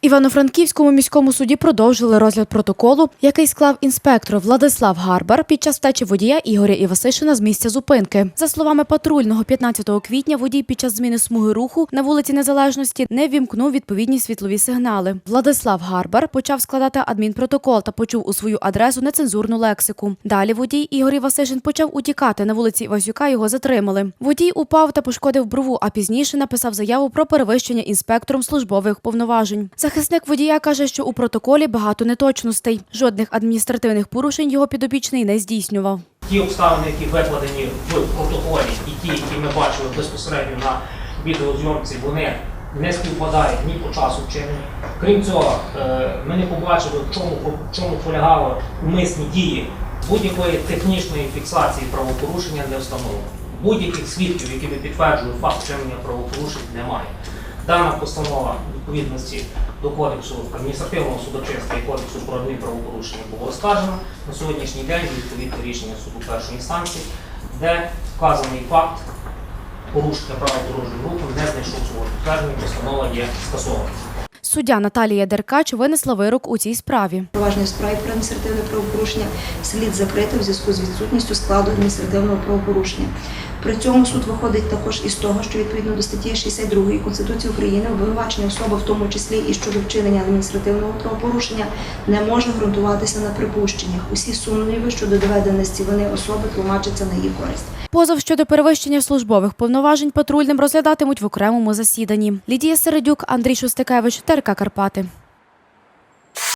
Івано-Франківському міському суді продовжили розгляд протоколу, який склав інспектор Владислав Гарбар під час втечі водія Ігоря Івасишина з місця зупинки. За словами патрульного, 15 квітня водій під час зміни смуги руху на вулиці Незалежності не вімкнув відповідні світлові сигнали. Владислав Гарбар почав складати адмінпротокол та почув у свою адресу нецензурну лексику. Далі водій Ігор Івасишин почав утікати. На вулиці Івасюка його затримали. Водій упав та пошкодив брову, а пізніше написав заяву про перевищення інспектором службових повноважень. Захисник водія каже, що у протоколі багато неточностей. Жодних адміністративних порушень його підопічний не здійснював. ті обставини, які викладені в протоколі, і ті, які ми бачили безпосередньо на відеозйомці, вони не співпадають ні по часу вчинення. Крім цього, е, ми не побачили, в чому, в чому полягали умисні дії будь-якої технічної фіксації правопорушення не встановлено. Будь-яких свідків, які би підтверджували факт вчинення правопорушень, немає. Дана постанова відповідності до кодексу адміністративного судочинства і кодексу про адмінправопорушення було оскаржено на сьогоднішній день відповідно рішення суду першої інстанції, де вказаний факт порушення права дорожнього руху не знайшов свого підтвердження, постанова є скасована. Суддя Наталія Деркач винесла вирок у цій справі. Провадження в справі про адміністративне правопорушення слід закрити в зв'язку з відсутністю складу адміністративного правопорушення. При цьому суд виходить також із того, що відповідно до статті 62 Конституції України обвинувачення особи, в тому числі і щодо вчинення адміністративного правопорушення, не може ґрунтуватися на припущеннях. Усі сумніви щодо доведеності вини особи тлумачаться на її користь. Позов щодо перевищення службових повноважень патрульним розглядатимуть в окремому засіданні. Лідія Середюк, Андрій Шостикевич, ТРК Карпати.